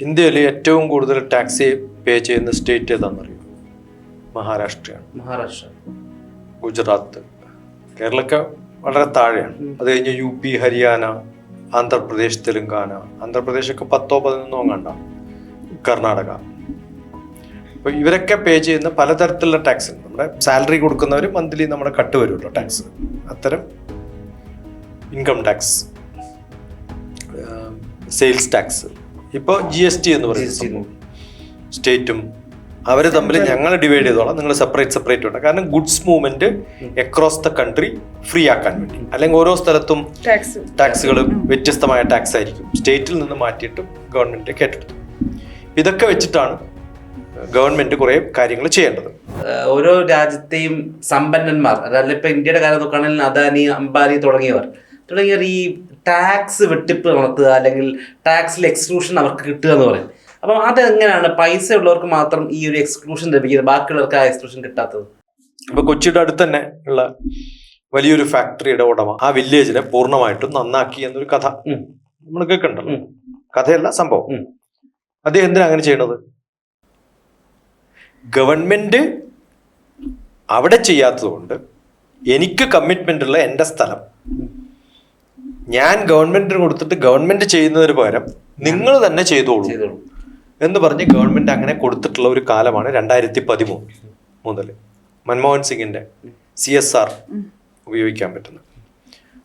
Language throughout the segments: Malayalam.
ഇന്ത്യയിൽ ഏറ്റവും കൂടുതൽ ടാക്സി പേ ചെയ്യുന്ന സ്റ്റേറ്റ് ഏതാണെന്നറിയോ? മഹാരാഷ്ട്രയാണ്. മഹാരാഷ്ട്ര. ഗുജറാത്ത്. കേരളമൊക്കെ വളരെ താഴെയാണ്. അത് കഴിഞ്ഞ് യു പി ഹരിയാന ആന്ധ്രാപ്രദേശ് തെലുങ്കാന. ആന്ധ്രാപ്രദേശൊക്കെ പത്തോ പതിനൊന്നോ കണ്ട കർണാടക. അപ്പോൾ ഇവരൊക്കെ പേ ചെയ്യുന്ന പലതരത്തിലുള്ള ടാക്സ്. നമ്മുടെ സാലറി കൊടുക്കുന്നവർ മന്ത്ലി നമ്മുടെ കട്ട് വരുമല്ലോ ടാക്സ്. അത്തരം ഇൻകം ടാക്സ് സെയിൽസ് ടാക്സ്. ഇപ്പോൾ ജി എസ് ടി എന്ന് പറയുന്നത് സ്റ്റേറ്റും അവർ തമ്മിൽ ഞങ്ങൾ ഡിവൈഡ് ചെയ്തോളാം. നിങ്ങൾ സെപ്പറേറ്റ് സെപ്പറേറ്റ് ഉണ്ട്. കാരണം goods movement across the country free ആക്കാൻ വേണ്ടി. അല്ലെങ്കിൽ ഓരോ സ്ഥലത്തും ടാക്സ് ടാക്സുകൾ വ്യത്യസ്തമായ ടാക്സ് ആയിരിക്കും. സ്റ്റേറ്റിൽ നിന്ന് മാറ്റിയിട്ട് ഗവൺമെന്റ് കേട്ടെടുത്തു ഇതൊക്കെ വെച്ചിട്ടാണ് ഗവൺമെന്റ് കുറെ കാര്യങ്ങൾ ചെയ്യേണ്ടത്. ഓരോ രാജ്യത്തെയും സമ്പന്നന്മാർ അതല്ല ഇപ്പൊ ഇന്ത്യയുടെ കാര്യം നോക്കുകയാണെങ്കിൽ അദാനി അംബാനി തുടങ്ങിയവർ. തുടങ്ങിയവർ ഈ ടാക്സ് വെട്ടിപ്പ് നടത്തുക അല്ലെങ്കിൽ ടാക്സിൽ എക്സ്ക്ലൂഷൻ അവർക്ക് കിട്ടുക എന്ന് പറയും. അപ്പം അതെങ്ങനെയാണ്? പൈസ ഉള്ളവർക്ക് മാത്രം ഈ ഒരു എക്സ്ക്ലൂഷൻ ലഭിക്കുന്നത്? ബാക്കിയുള്ളവർക്ക് ആ എക്സ്ക്ലൂഷൻ കിട്ടാത്തത്? ഇപ്പൊ കൊച്ചിയുടെ അടുത്ത് തന്നെ ഉള്ള വലിയൊരു ഫാക്ടറിയുടെ ഉടമ ആ വില്ലേജിനെ പൂർണമായിട്ടും നന്നാക്കി എന്നൊരു കഥ. നമ്മൾ കേൾക്കണ്ടല്ലോ. കഥയല്ല സംഭവം. അദ്ദേഹം എന്തിനാ അങ്ങനെ ചെയ്യണത്? ഗവൺമെന്റ് അവിടെ ചെയ്യാത്തതുകൊണ്ട് എനിക്ക് കമ്മിറ്റ്മെന്റ് ഉള്ള എന്റെ സ്ഥലം ഞാൻ ഗവൺമെന്റിന് കൊടുത്തിട്ട് ഗവൺമെന്റ് ചെയ്യുന്നതിന് പകരം നിങ്ങൾ തന്നെ ചെയ്തോളൂ. എന്ന് പറഞ്ഞ് ഗവൺമെന്റ് അങ്ങനെ കൊടുത്തിട്ടുള്ള ഒരു കാലമാണ് രണ്ടായിരത്തി പതിമൂന്ന് മുതൽ മൻമോഹൻ സിംഗിന്റെ സി എസ് ആർ ഉപയോഗിക്കാൻ പറ്റുന്നത്.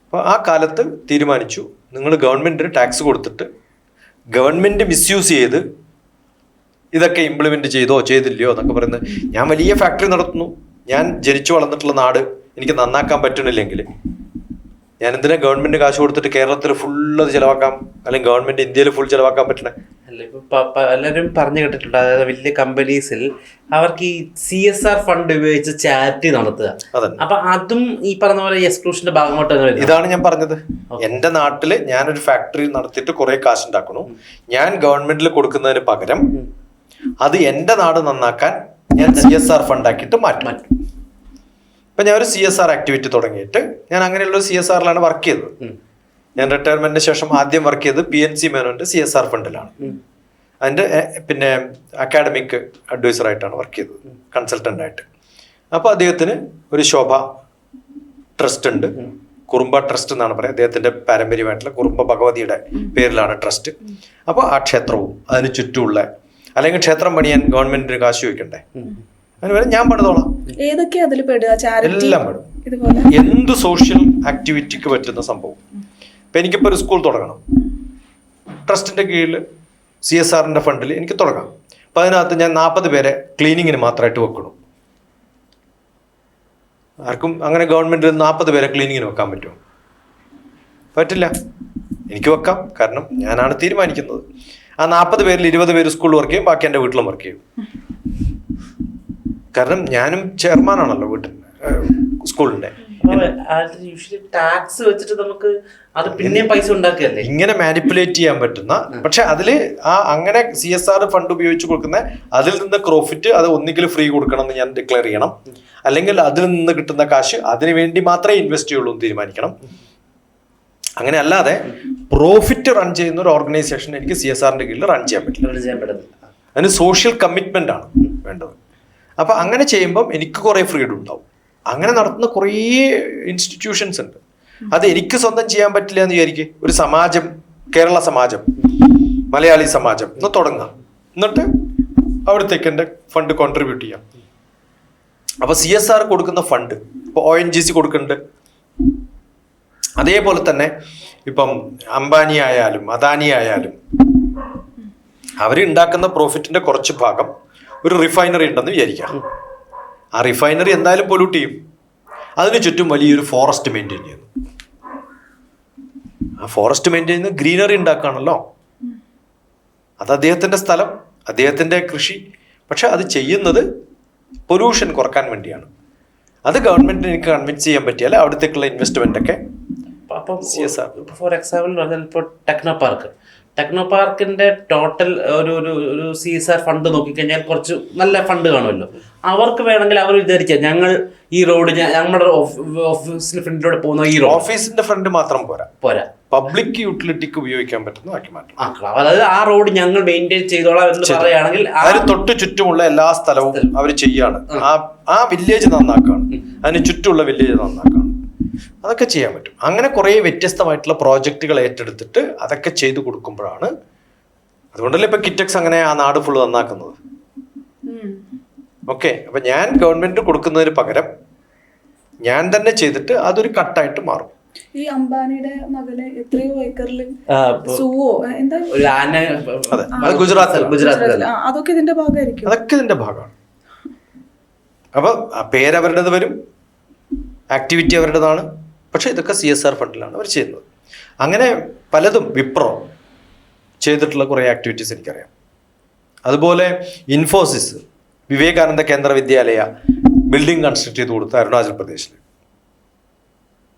അപ്പോൾ ആ കാലത്ത് തീരുമാനിച്ചു നിങ്ങൾ ഗവൺമെന്റിന് ടാക്സ് കൊടുത്തിട്ട് ഗവൺമെന്റ് മിസ്യൂസ് ചെയ്ത് ഇതൊക്കെ ഇംപ്ലിമെന്റ് ചെയ്തോ ചെയ്തില്ലയോ എന്നൊക്കെ പറയുന്നത്. ഞാൻ വലിയ ഫാക്ടറി നടത്തുന്നു. ഞാൻ ജനിച്ചു വളർന്നിട്ടുള്ള നാട് എനിക്ക് നന്നാക്കാൻ പറ്റണില്ലെങ്കിൽ ഞാൻ എന്തിനാ ഗവൺമെന്റ് കാശ് കൊടുത്തിട്ട് കേരളത്തിൽ ഫുള്ള് അത് ചിലവാക്കാം? അല്ലെങ്കിൽ ഗവൺമെന്റ് ഇന്ത്യയിൽ ഫുൾ ചിലവാക്കാൻ പറ്റണേ? അല്ല ഇപ്പൊ പലരും പറഞ്ഞു കേട്ടിട്ടുണ്ട്. അതായത് വലിയ കമ്പനീസിൽ അവർക്ക് ഈ സി എസ് ആർ ഫണ്ട് ഉപയോഗിച്ച് ചാരിറ്റി നടത്തുക. അപ്പൊ അതും ഈ പറഞ്ഞ പോലെ എക്സ്ക്ലൂഷന്റെ ഭാഗമായിട്ട്. ഇതാണ് ഞാൻ പറഞ്ഞത്. എന്റെ നാട്ടിൽ ഞാനൊരു ഫാക്ടറി നടത്തിയിട്ട് കുറെ കാശ് ഉണ്ടാക്കണു ഞാൻ ഗവൺമെന്റിൽ കൊടുക്കുന്നതിന് പകരം അത് എന്റെ നാട് നന്നാക്കാൻ ഞാൻ സി എസ് ആർ ഫണ്ട് ആക്കിയിട്ട് മാറ്റും. ഇപ്പൊ ഞാൻ ഒരു സി എസ് ആർ ആക്ടിവിറ്റി തുടങ്ങിയിട്ട് ഞാൻ അങ്ങനെയുള്ള സി എസ് ആറിലാണ് വർക്ക് ചെയ്തത്. ഞാൻ റിട്ടയർമെന്റിന് ശേഷം ആദ്യം വർക്ക് ചെയ്തത് പി എൻ സി മേനോന്റെ സി എസ് ആർ ഫണ്ടിലാണ്. അതിന്റെ പിന്നെ അക്കാഡമിക് അഡ്വൈസർ ആയിട്ടാണ് വർക്ക് ചെയ്തത് കൺസൾട്ടന്റ് ആയിട്ട്. അപ്പോൾ അദ്ദേഹത്തിന് ഒരു ശോഭ ട്രസ്റ്റ് ഉണ്ട്. കുറുമ്പ ട്രസ്റ്റ് എന്നാണ് പറയുക. അദ്ദേഹത്തിന്റെ പാരമ്പര്യമായിട്ടുള്ള കുറുമ്പ ഭഗവതിയുടെ പേരിലാണ് ട്രസ്റ്റ് അപ്പോൾ ആ ക്ഷേത്രവും അതിന് ചുറ്റുമുള്ള അല്ലെങ്കിൽ ക്ഷേത്രം പണിയാൻ ഗവൺമെന്റിന് കാശ് ചോദിക്കണ്ടേ? അതിന് പകരം ഞാൻ പണിതോളാം ഏതൊക്കെയാ അതിൽ പെടുക? ചാരിറ്റി എല്ലാം പെടും. ഇതുപോലെ? എന്ത് സോഷ്യൽ ആക്ടിവിറ്റിക്ക് പറ്റുന്ന സംഭവം. ഇപ്പം എനിക്കിപ്പോൾ ഒരു സ്കൂൾ തുടങ്ങണം. ട്രസ്റ്റിന്റെ കീഴിൽ സി എസ് ആറിന്റെ ഫണ്ടിൽ എനിക്ക് തുടങ്ങാം. അപ്പം അതിനകത്ത് ഞാൻ നാൽപ്പത് പേരെ ക്ലീനിങ്ങിന് മാത്രമായിട്ട് വെക്കണം. ആർക്കും അങ്ങനെ ഗവൺമെന്റ് നാൽപ്പത് പേരെ ക്ലീനിങ്ങിന് വെക്കാൻ പറ്റുമോ? പറ്റില്ല. എനിക്ക് വെക്കാം. കാരണം ഞാനാണ് തീരുമാനിക്കുന്നത്. ആ നാൽപ്പത് പേരിൽ ഇരുപത് പേര് സ്കൂളിൽ വർക്ക് ചെയ്യും. ബാക്കി എന്റെ വീട്ടിലും വർക്ക് ചെയ്യും. കാരണം ഞാനും ചെയർമാനാണല്ലോ വീട്ടിൽ സ്കൂളിന്റെ ടാക്സ് വെച്ചിട്ട് നമുക്ക് അത് പിന്നെ പൈസ ഉണ്ടാക്കുകയല്ലേ? ഇങ്ങനെ മാനിപ്പുലേറ്റ് ചെയ്യാൻ പറ്റുന്ന പക്ഷെ അതിൽ ആ അങ്ങനെ സി എസ് ആർ ഫണ്ട് ഉപയോഗിച്ച് കൊടുക്കുന്ന അതിൽ നിന്ന് പ്രോഫിറ്റ് അത് ഒന്നുകിൽ ഫ്രീ കൊടുക്കണം എന്ന് ഞാൻ ഡിക്ലെയർ ചെയ്യണം. അല്ലെങ്കിൽ അതിൽ നിന്ന് കിട്ടുന്ന കാശ് അതിന് വേണ്ടി മാത്രമേ ഇൻവെസ്റ്റ് ചെയ്യുള്ളൂ എന്ന് തീരുമാനിക്കണം. അങ്ങനെ അല്ലാതെ പ്രോഫിറ്റ് റൺ ചെയ്യുന്ന ഒരു ഓർഗനൈസേഷൻ എനിക്ക് സി എസ് ആറിന്റെ കീഴിൽ റൺ ചെയ്യാൻ പറ്റില്ല. അതിന് സോഷ്യൽ കമ്മിറ്റ്മെന്റ് ആണ് വേണ്ടത്. അപ്പൊ അങ്ങനെ ചെയ്യുമ്പം എനിക്ക് കുറേ ഫ്രീഡം ഉണ്ടാവും. അങ്ങനെ നടത്തുന്ന കുറേ ഇൻസ്റ്റിറ്റ്യൂഷൻസ് ഉണ്ട്. അത് എനിക്ക് സ്വന്തം ചെയ്യാൻ പറ്റില്ല എന്ന് വിചാരിക്കുക ഒരു സമാജം കേരള സമാജം മലയാളി സമാജം എന്ന് തുടങ്ങാം. എന്നിട്ട് അവിടത്തേക്ക് എന്റെ ഫണ്ട് കോൺട്രിബ്യൂട്ട് ചെയ്യാം. അപ്പോൾ സി എസ് ആർ കൊടുക്കുന്ന ഫണ്ട് ഇപ്പോൾ ഒ എൻ ജി സി കൊടുക്കുന്നുണ്ട്. അതേപോലെ തന്നെ ഇപ്പം അംബാനി ആയാലും അദാനി ആയാലും അവർ ഉണ്ടാക്കുന്ന പ്രോഫിറ്റിന്റെ കുറച്ച് ഭാഗം ഒരു റിഫൈനറി ഉണ്ടെന്ന് വിചാരിക്കാം. ആ റിഫൈനറി എന്തായാലും പൊല്യൂട്ട് ചെയ്യും. അതിന് ചുറ്റും വലിയൊരു ഫോറസ്റ്റ് മെയിന്റെയിൻ ചെയ്യുന്നു. ആ ഫോറസ്റ്റ് മെയിന്റെയിൻ ചെയ്യുന്ന ഗ്രീനറി ഉണ്ടാക്കുകയാണല്ലോ. അത് അദ്ദേഹത്തിന്റെ സ്ഥലം അദ്ദേഹത്തിന്റെ കൃഷി. പക്ഷെ അത് ചെയ്യുന്നത് പൊല്യൂഷൻ കുറയ്ക്കാൻ വേണ്ടിയാണ്. അത് ഗവൺമെന്റിന് എനിക്ക് കൺവിൻസ് ചെയ്യാൻ പറ്റിയാൽ അവിടത്തേക്കുള്ള ഇൻവെസ്റ്റ്മെന്റ് ഒക്കെ. ഫോർ എക്സാമ്പിൾ പറഞ്ഞാൽ ഇപ്പോൾ ടെക്നോ പാർക്ക്. ടെക്നോ പാർക്കിന്റെ ടോട്ടൽ ഒരു ഒരു ഒരു സീസർ ഫണ്ട് നോക്കിക്കഴിഞ്ഞാൽ കുറച്ച് നല്ല ഫണ്ട് കാണുമല്ലോ. അവർക്ക് വേണമെങ്കിൽ അവർ വിചാരിക്കുക ഞങ്ങൾ ഈ റോഡ് ഞങ്ങളുടെ ഓഫീസിന് ഫ്രണ്ടിലൂടെ പോകുന്ന ഈ റോഡ് ഓഫീസിന്റെ ഫ്രണ്ട് മാത്രം പോരാ. പോരാ. പബ്ലിക് യൂട്ടിലിറ്റിക്ക് ഉപയോഗിക്കാൻ പറ്റുന്നതാക്കി മാറ്റണം ആക്കണം അതായത് ആ റോഡ് ഞങ്ങൾ മെയിന്റെയിൻ ചെയ്തോളാം എന്ന് പറയുകയാണെങ്കിൽ അതിന് തൊട്ട് ചുറ്റുമുള്ള എല്ലാ സ്ഥലവും അവർ ചെയ്യാണ്. ആ. ആ വില്ലേജ് നന്നാക്കാണ്. അതിന് ചുറ്റുമുള്ള വില്ലേജ് നന്നാക്കാണ്. അതൊക്കെ ചെയ്യാൻ പറ്റും. അങ്ങനെ കുറേ വ്യത്യസ്തമായിട്ടുള്ള പ്രോജക്റ്റുകൾ ഏറ്റെടുത്തിട്ട് അതൊക്കെ ചെയ്തു കൊടുക്കുമ്പോഴാണ് അതുകൊണ്ടല്ലേ ഇപ്പൊ കിറ്റക്സ് അങ്ങനെ ആ നാട് ഫുള്ള് നന്നാക്കുന്നത്. ഓക്കെ അപ്പൊ ഞാൻ ഗവൺമെന്റ് കൊടുക്കുന്നതിന് പകരം ഞാൻ തന്നെ ചെയ്തിട്ട് അതൊരു കട്ടായിട്ട് മാറും. ഈ അംബാനിയുടെ മകന് എത്രയോ ഏക്കറിൽ സൂവോ എന്താ? ഗുജറാത്ത് ഗുജറാത്തിൽ അതൊക്കെ ഇതിന്റെ ഭാഗമായിരിക്കും. അതൊക്കെ ഇതിന്റെ ഭാഗമാണ്. അപ്പൊ പേരവരുടേത് വരും? ആക്ടിവിറ്റി അവരുടേതാണ്. പക്ഷേ ഇതൊക്കെ സി എസ് ആർ ഫണ്ടിലാണ് അവർ ചെയ്യുന്നത്. അങ്ങനെ പലതും വിപ്രോ ചെയ്തിട്ടുള്ള കുറേ ആക്ടിവിറ്റീസ് എനിക്കറിയാം. അതുപോലെ ഇൻഫോസിസ് വിവേകാനന്ദ കേന്ദ്ര വിദ്യാലയ ബിൽഡിംഗ് കൺസ്ട്രക്ട് ചെയ്ത് കൊടുത്ത അരുണാചൽ പ്രദേശിൽ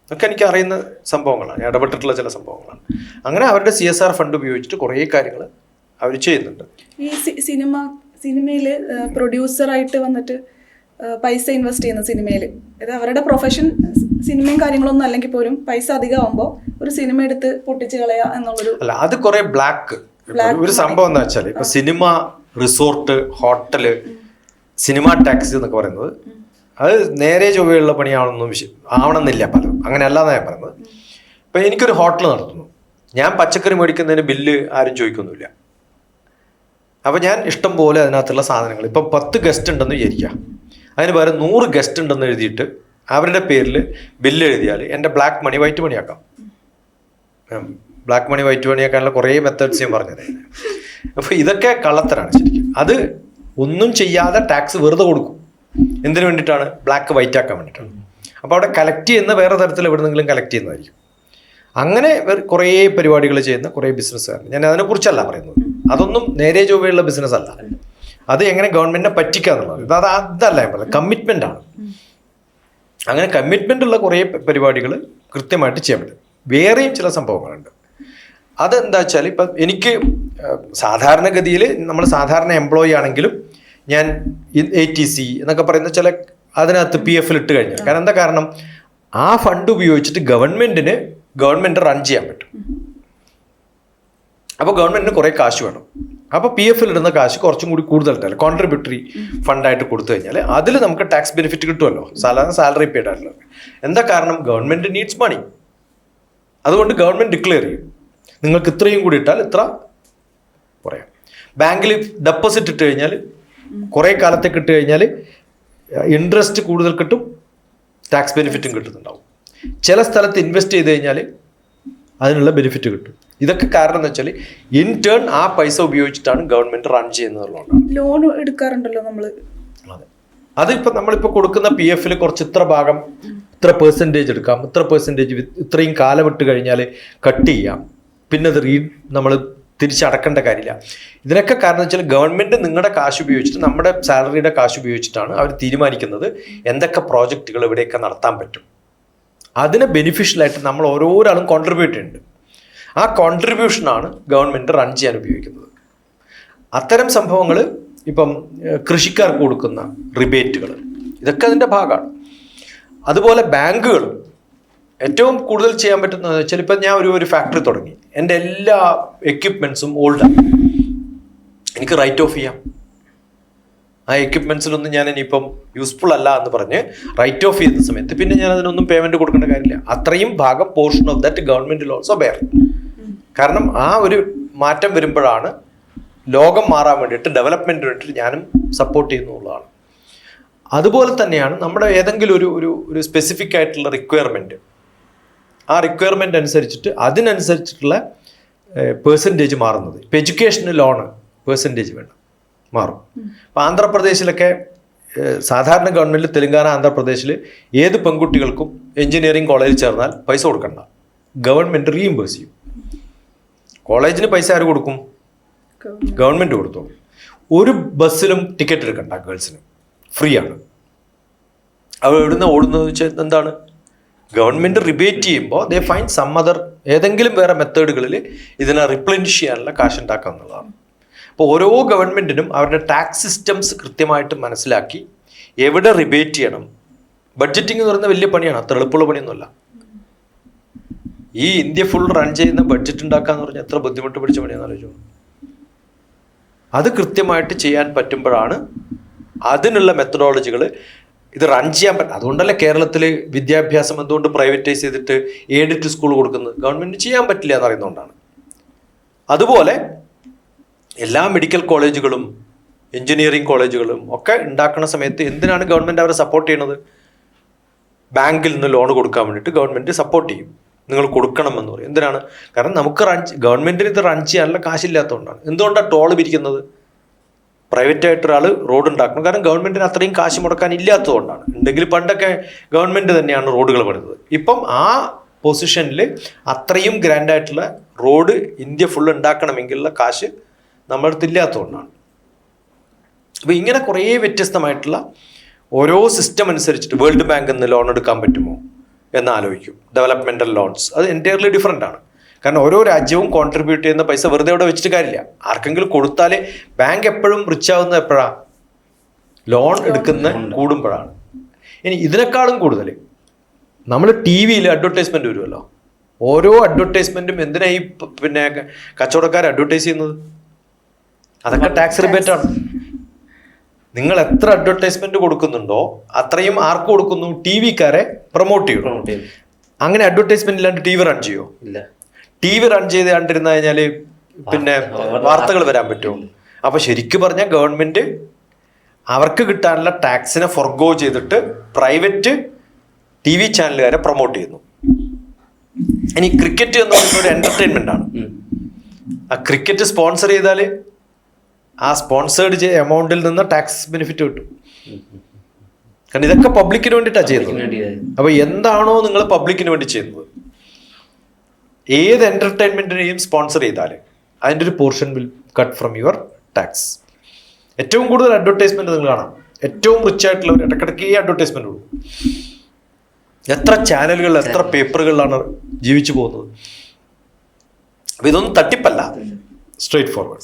ഇതൊക്കെ എനിക്ക് അറിയുന്ന സംഭവങ്ങളാണ്. ഇടപെട്ടിട്ടുള്ള ചില സംഭവങ്ങളാണ്. അങ്ങനെ അവരുടെ സി എസ് ആർ ഫണ്ട് ഉപയോഗിച്ചിട്ട് കുറേ കാര്യങ്ങൾ അവർ ചെയ്യുന്നുണ്ട്. ഈ സിനിമ സിനിമയിൽ പ്രൊഡ്യൂസറായിട്ട് വന്നിട്ട് പൈസ ഇൻവെസ്റ്റ് ചെയ്യുന്ന സിനിമയിൽ ഇത് അവരുടെ പ്രൊഫഷൻ സിനിമയും കാര്യങ്ങളൊന്നും അല്ലെങ്കിൽ പോലും പൈസ അധികമാകുമ്പോൾ ഒരു സിനിമ എടുത്ത് പൊട്ടിച്ച് കളയുക എന്നുള്ളൊരു അല്ല അത് കുറെ ബ്ലാക്ക് ഒരു സംഭവം എന്ന് വെച്ചാൽ ഇപ്പൊ cinema resort hotel cinema taxi എന്നൊക്കെ പറയുന്നത്. അത് നേരെ ചൊവ്വയുള്ള പണിയാണെന്നും ആവണമെന്നില്ല പലതും അങ്ങനെയല്ലാതെ ഞാൻ പറയുന്നത്. ഇപ്പൊ എനിക്കൊരു ഹോട്ടൽ നടത്തുന്നു. ഞാൻ പച്ചക്കറി മേടിക്കുന്നതിന് ബില്ല് ആരും ചോദിക്കൊന്നുമില്ല. അപ്പൊ ഞാൻ ഇഷ്ടം പോലെ അതിനകത്തുള്ള സാധനങ്ങൾ ഇപ്പൊ പത്ത് ഗസ്റ്റ് ഉണ്ടെന്ന് വിചാരിക്കാം. അതിന് പകരം നൂറ് ഗസ്റ്റ് ഉണ്ടെന്ന് എഴുതിയിട്ട് അവരുടെ പേരിൽ ബില്ല് എഴുതിയാൽ എന്റെ ബ്ലാക്ക് മണി വൈറ്റ് മണിയാക്കാം ബ്ലാക്ക് മണി വൈറ്റ് മണിയാക്കാനുള്ള കുറേ മെത്തേഡ്സ് ഞാൻ പറഞ്ഞത് അപ്പോൾ ഇതൊക്കെ കള്ളത്തരാണ് ശരിക്കും. അത് ഒന്നും ചെയ്യാതെ ടാക്സ് വെറുതെ കൊടുക്കും. എന്തിനു വേണ്ടിയിട്ടാണ്? ബ്ലാക്ക് വൈറ്റ് ആക്കാൻ വേണ്ടിയിട്ടാണ്. അപ്പോൾ അവിടെ കളക്ട് ചെയ്യുന്ന വേറെ തരത്തിൽ എവിടെന്നെങ്കിലും കളക്ട് ചെയ്യുന്നതായിരിക്കും. അങ്ങനെ കുറേ പരിപാടികൾ ചെയ്യുന്ന കുറേ ബിസിനസ്സുകാരുണ്ട് ഞാൻ അതിനെക്കുറിച്ചല്ല പറയുന്നത്. അതൊന്നും നേരെ ചൊവ്വയുള്ള ബിസിനസ് അല്ല. അത് എങ്ങനെ ഗവൺമെന്റിനെ പറ്റിക്കാന്നുള്ളത് അത് അതല്ല ഞാൻ പറഞ്ഞത്. കമ്മിറ്റ്മെന്റ് ആണ്. അങ്ങനെ കമ്മിറ്റ്മെന്റ് ഉള്ള കുറേ പരിപാടികൾ കൃത്യമായിട്ട് ചെയ്യാൻ പറ്റും. വേറെയും ചില സംഭവങ്ങളുണ്ട്. അതെന്താ വെച്ചാൽ ഇപ്പം എനിക്ക് സാധാരണഗതിയിൽ നമ്മൾ സാധാരണ എംപ്ലോയി ആണെങ്കിലും ഞാൻ എ ടി സി എന്നൊക്കെ പറയുന്ന ചില അതിനകത്ത് പി എഫിൽ ഇട്ട് കഴിഞ്ഞാൽ. കാരണം എന്താ കാരണം? ആ ഫണ്ട് ഉപയോഗിച്ചിട്ട് ഗവൺമെന്റിന് ഗവൺമെന്റ് റൺ ചെയ്യാൻ പറ്റും. അപ്പോൾ ഗവൺമെന്റിന് കുറേ കാശ് വേണം. അപ്പോൾ പി എഫിൽ ഇടുന്ന കാശ് കുറച്ചും കൂടി കൂടുതൽ ഉണ്ടല്ലോ കോൺട്രിബ്യൂട്ടറി ഫണ്ടായിട്ട് കൊടുത്തു കഴിഞ്ഞാൽ അതിൽ നമുക്ക് ടാക്സ് ബെനിഫിറ്റ് കിട്ടുമല്ലോ. സാധാരണ സാലറി പെയ്ഡ് ആയിട്ടുള്ളത് എന്താ കാരണം? ഗവൺമെന്റ് നീഡ്സ് മണി അതുകൊണ്ട് ഗവൺമെന്റ് ഡിക്ലെയർ ചെയ്യും. നിങ്ങൾക്ക് ഇത്രയും കൂടി ഇട്ടാൽ ഇത്ര പറയാം ബാങ്കിൽ ഡെപ്പോസിറ്റ് ഇട്ട് കഴിഞ്ഞാൽ കുറേ കാലത്തേക്ക് ഇട്ട് കഴിഞ്ഞാൽ ഇൻട്രസ്റ്റ് കൂടുതൽ കിട്ടും ടാക്സ് ബെനിഫിറ്റും കിട്ടുന്നുണ്ടാവും. ചില സ്ഥലത്ത് ഇൻവെസ്റ്റ് ചെയ്ത് കഴിഞ്ഞാൽ അതിനുള്ള ബെനിഫിറ്റ് കിട്ടും. ഇതൊക്കെ കാരണം എന്ന് വെച്ചാൽ ഇൻ ടേൺ ആ പൈസ ഉപയോഗിച്ചിട്ടാണ് ഗവൺമെന്റ് റൺ ചെയ്യുന്നതുകൊണ്ടാണ് ലോൺ എടുക്കാറുണ്ടല്ലോ നമ്മൾ. അതെ. അതിപ്പോൾ നമ്മളിപ്പോൾ കൊടുക്കുന്ന പി എഫിൽ കുറച്ച് ഇത്ര ഭാഗം ഇത്ര പെർസെന്റേജ് എടുക്കാം ഇത്ര പെർസെന്റേജ് ഇത്രയും കാലം ഇട്ട് കഴിഞ്ഞാൽ കട്ട് ചെയ്യാം. പിന്നെ അത് റീ നമ്മൾ തിരിച്ചടക്കേണ്ട കാര്യമില്ല. ഇതിനൊക്കെ കാരണം വെച്ചാൽ ഗവൺമെന്റ് നിങ്ങളുടെ കാശ് ഉപയോഗിച്ചിട്ട് നമ്മുടെ സാലറിയുടെ കാശ് ഉപയോഗിച്ചിട്ടാണ് അവർ തീരുമാനിക്കുന്നത് എന്തൊക്കെ പ്രോജക്റ്റുകൾ ഇവിടെയൊക്കെ നടത്താൻ പറ്റും. അതിന് ബെനിഫിഷ്യലായിട്ട് നമ്മൾ ഓരോരാളും കോൺട്രിബ്യൂട്ട് ചെയ്യുന്നുണ്ട്. ആ കോൺട്രിബ്യൂഷനാണ് ഗവൺമെന്റ് റൺ ചെയ്യാൻ ഉപയോഗിക്കുന്നത്. അത്തരം സംഭവങ്ങൾ ഇപ്പം കൃഷിക്കാർക്ക് കൊടുക്കുന്ന റിബേറ്റുകൾ ഇതൊക്കെ അതിന്റെ ഭാഗമാണ്. അതുപോലെ ബാങ്കുകൾ. ഏറ്റവും കൂടുതൽ ചെയ്യാൻ പറ്റുന്നത് വെച്ചാൽ ഇപ്പം ഞാൻ ഒരു ഒരു ഫാക്ടറി തുടങ്ങി. എന്റെ എല്ലാ എക്യുപ്മെൻസും ഓൾഡാണ് എനിക്ക് റൈറ്റ് ഓഫ് ചെയ്യാം. ആ എക്യുപ്മെൻസിലൊന്നും ഞാൻ ഇനിയിപ്പം യൂസ്ഫുൾ അല്ല എന്ന് പറഞ്ഞ് റൈറ്റ് ഓഫ് ചെയ്യുന്ന സമയത്ത് പിന്നെ ഞാൻ അതിനൊന്നും പേയ്മെന്റ് കൊടുക്കേണ്ട കാര്യമില്ല. അത്രയും ഭാഗം portion of that government also bear കാരണം ആ ഒരു മാറ്റം വരുമ്പോഴാണ് ലോകം മാറാൻ വേണ്ടിയിട്ട് ഡെവലപ്മെന്റ് വേണ്ടിയിട്ട് ഞാനും സപ്പോർട്ട് ചെയ്യുന്നുള്ളതാണ്. അതുപോലെ തന്നെയാണ് നമ്മുടെ ഏതെങ്കിലും ഒരു ഒരു ഒരു സ്പെസിഫിക് ആയിട്ടുള്ള റിക്വയർമെന്റ് ആ റിക്വയർമെന്റ് അനുസരിച്ചിട്ട് അതിനനുസരിച്ചിട്ടുള്ള പേഴ്സന്റേജ് മാറുന്നത്. ഇപ്പം എഡ്യൂക്കേഷന് ലോണ് പേഴ്സന്റേജ് വേണം. മാറും. അപ്പം ആന്ധ്രാപ്രദേശിലൊക്കെ സാധാരണ ഗവൺമെന്റ് തെലുങ്കാന ആന്ധ്രാപ്രദേശിൽ ഏത് പെൺകുട്ടികൾക്കും എഞ്ചിനീയറിംഗ് കോളേജിൽ ചേർന്നാൽ പൈസ കൊടുക്കണ്ട. ഗവൺമെന്റ് റീഇംബേഴ്സ് ചെയ്യും. കോളേജിന് പൈസ ആര് കൊടുക്കും? ഗവൺമെന്റ് കൊടുത്തോളും ഒരു ബസ്സിലും ടിക്കറ്റ് എടുക്കണ്ട ഗേൾസിന്. ഫ്രീ ആണ് അവർ എവിടുന്ന് ഓടുന്നത് വെച്ചാൽ എന്താണ്? ഗവൺമെന്റ് റിബേറ്റ് ചെയ്യുമ്പോൾ ദേ ഫൈൻ സം അതർ ഏതെങ്കിലും വേറെ മെത്തേഡുകളിൽ ഇതിനെ റിപ്ലൻഷ് ചെയ്യാനുള്ള കാശ് ഉണ്ടാക്കുക എന്നുള്ളതാണ്. അപ്പോൾ ഓരോ ഗവൺമെന്റിനും അവരുടെ ടാക്സ് സിസ്റ്റംസ് കൃത്യമായിട്ട് മനസ്സിലാക്കി എവിടെ റിബേറ്റ് ചെയ്യണം. ബഡ്ജറ്റിംഗ് എന്ന് പറയുന്നത് വലിയ പണിയാണ്. അത്ര എളുപ്പമുള്ള പണിയൊന്നുമല്ല. ഈ ഇന്ത്യ ഫുൾ റൺ ചെയ്യുന്ന ബഡ്ജറ്റ് ഉണ്ടാക്കാന്ന് പറഞ്ഞാൽ എത്ര ബുദ്ധിമുട്ട് പിടിച്ച പണിയാന്ന് ആലോചിച്ചു അത് കൃത്യമായിട്ട് ചെയ്യാൻ പറ്റുമ്പോഴാണ് അതിനുള്ള മെത്തഡോളജികൾ ഇത് റൺ ചെയ്യാൻ പറ്റും അതുകൊണ്ടല്ലേ കേരളത്തിൽ വിദ്യാഭ്യാസം എന്തുകൊണ്ട് പ്രൈവറ്റൈസ് ചെയ്തിട്ട് എയ്ഡഡ് സ്കൂൾ കൊടുക്കുന്നത്? ഗവൺമെന്റ് ചെയ്യാൻ പറ്റില്ല എന്ന് അറിയുന്നതുകൊണ്ടാണ്. അതുപോലെ എല്ലാ മെഡിക്കൽ കോളേജുകളും എഞ്ചിനീയറിംഗ് കോളേജുകളും ഒക്കെ ഉണ്ടാക്കുന്ന സമയത്ത് എന്തിനാണ് ഗവൺമെന്റ് അവരെ സപ്പോർട്ട് ചെയ്യുന്നത്? ബാങ്കിൽ നിന്ന് ലോൺ കൊടുക്കാൻ വേണ്ടിയിട്ട് ഗവൺമെന്റ് സപ്പോർട്ട് ചെയ്യും. നിങ്ങൾ കൊടുക്കണം എന്ന് പറയും. എന്തിനാണ്? കാരണം നമുക്ക് റൺ ഗവൺമെന്റിന് ഇത് റൺ ചെയ്യാനുള്ള കാശില്ലാത്തതുകൊണ്ടാണ്. എന്തുകൊണ്ടാണ് ടോൾ പിരിക്കുന്നത്? പ്രൈവറ്റ് ആയിട്ട് ഒരാൾ റോഡ് ഉണ്ടാക്കണം. കാരണം ഗവൺമെന്റിന് അത്രയും കാശ് മുടക്കാൻ ഇല്ലാത്തതുകൊണ്ടാണ്. ഉണ്ടെങ്കിൽ പണ്ടൊക്കെ ഗവൺമെന്റ് തന്നെയാണ് റോഡുകൾ പണിതത്. ഇപ്പം ആ പൊസിഷനിൽ അത്രയും ഗ്രാൻഡായിട്ടുള്ള റോഡ് ഇന്ത്യ ഫുൾ ഉണ്ടാക്കണമെങ്കിലുള്ള കാശ് നമ്മുടെ അപ്പോൾ ഇങ്ങനെ കുറേ വ്യത്യസ്തമായിട്ടുള്ള ഓരോ സിസ്റ്റം അനുസരിച്ചിട്ട് വേൾഡ് ബാങ്കിൽ നിന്ന് ലോൺ എടുക്കാൻ പറ്റുമോ എന്ന് ആലോചിക്കും. ഡെവലപ്മെന്റൽ ലോൺസ് അത് എന്റയർലി ഡിഫറെന്റ് ആണ്. കാരണം ഓരോ രാജ്യവും കോൺട്രിബ്യൂട്ട് ചെയ്യുന്ന പൈസ വെറുതെ അവിടെ വെച്ചിട്ട് കാര്യമില്ല. ആർക്കെങ്കിലും കൊടുത്താലേ ബാങ്ക് എപ്പോഴും റിച്ച് ആവുന്നത് എപ്പോഴാണ് ലോൺ എടുക്കുന്ന കൂടുമ്പോഴാണ്. ഇനി ഇതിനേക്കാളും കൂടുതൽ നമ്മൾ ടി വിയിൽ അഡ്വർടൈസ്മെന്റ് വരുമല്ലോ. ഓരോ അഡ്വർടൈസ്മെന്റും എന്തിനാ ഈ പിന്നെ കച്ചവടക്കാർ അഡ്വർടൈസ് ചെയ്യുന്നത്? അതൊക്കെ ടാക്സ് റിബേറ്റ് ആണ്. നിങ്ങൾ എത്ര അഡ്വർടൈസ്മെന്റ് കൊടുക്കുന്നുണ്ടോ അത്രയും ആർക്ക് കൊടുക്കുന്നു ടി വിക്കാരെ പ്രൊമോട്ട് ചെയ്യും. അങ്ങനെ അഡ്വർടൈസ്മെന്റ് ഇല്ലാണ്ട് ടി വി റൺ ചെയ്യോ? ഇല്ല. ടി വി റൺ ചെയ്ത് കണ്ടിരുന്നു കഴിഞ്ഞാൽ പിന്നെ വാർത്തകൾ വരാൻ പറ്റുമോ? അപ്പൊ ശരിക്കും പറഞ്ഞാൽ ഗവൺമെന്റ് അവർക്ക് കിട്ടാനുള്ള ടാക്സിനെ ഫൊർഗോ ചെയ്തിട്ട് പ്രൈവറ്റ് ടി വി ചാനലുകാരെ പ്രൊമോട്ട് ചെയ്യുന്നു. ഇനി ക്രിക്കറ്റ് എന്ന് പറയുന്ന ഒരു എന്റർടൈൻമെന്റ് ആണ്. ആ ക്രിക്കറ്റ് സ്പോൺസർ ചെയ്താൽ ആ സ്പോൺസേഡ് എമൗണ്ടിൽ നിന്ന് ടാക്സ് ബെനിഫിറ്റ് കിട്ടും. കാരണം ഇതൊക്കെ പബ്ലിക്കിന് വേണ്ടിയിട്ടാണ് ചെയ്യുന്നത്. അപ്പൊ എന്താണോ നിങ്ങൾ പബ്ലിക്കിന് വേണ്ടി ചെയ്യുന്നത്. ഏത് എന്റർടൈൻമെന്റിനെയും സ്പോൺസർ ചെയ്താൽ അതിന്റെ ഒരു portion will cut from your tax ഏറ്റവും കൂടുതൽ അഡ്വർടൈസ്മെന്റ് നിങ്ങൾ കാണാം. ഏറ്റവും റിച്ച് ആയിട്ടുള്ളവർ ഇടക്കിടക്ക് ഈ അഡ്വർടൈസ്മെന്റ് ഉള്ളൂ എത്ര ചാനലുകൾ എത്ര പേപ്പറുകളിലാണ് ജീവിച്ചു പോകുന്നത്. അപ്പൊ ഇതൊന്നും തട്ടിപ്പല്ല. Straight forward.